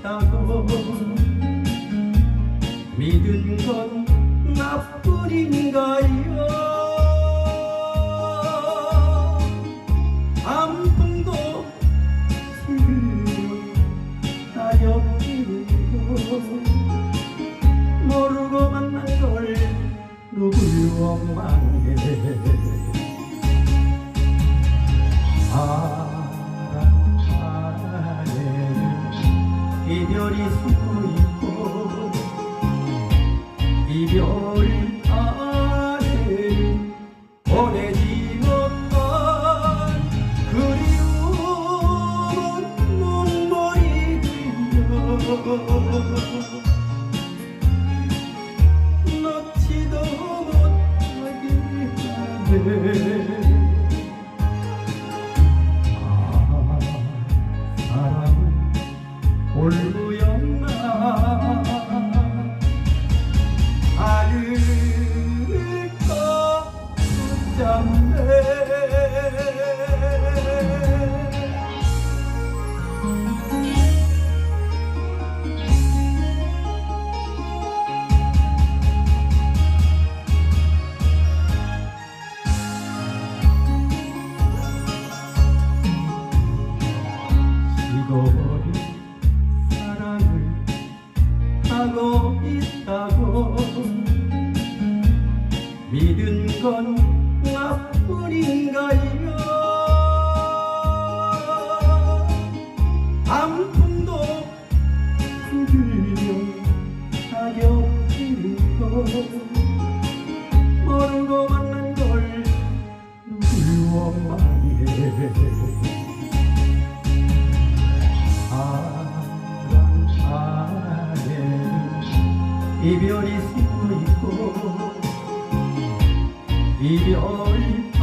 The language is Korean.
있다고 믿은 건 나뿐인가요 이별이 숨고 있고 이별 안에는 보내지 못한 그리움은 눈물이 들려 넣지도 못하게 하네 하고 있다고. 믿은 건 나뿐인 이별이 숨고 있고 이별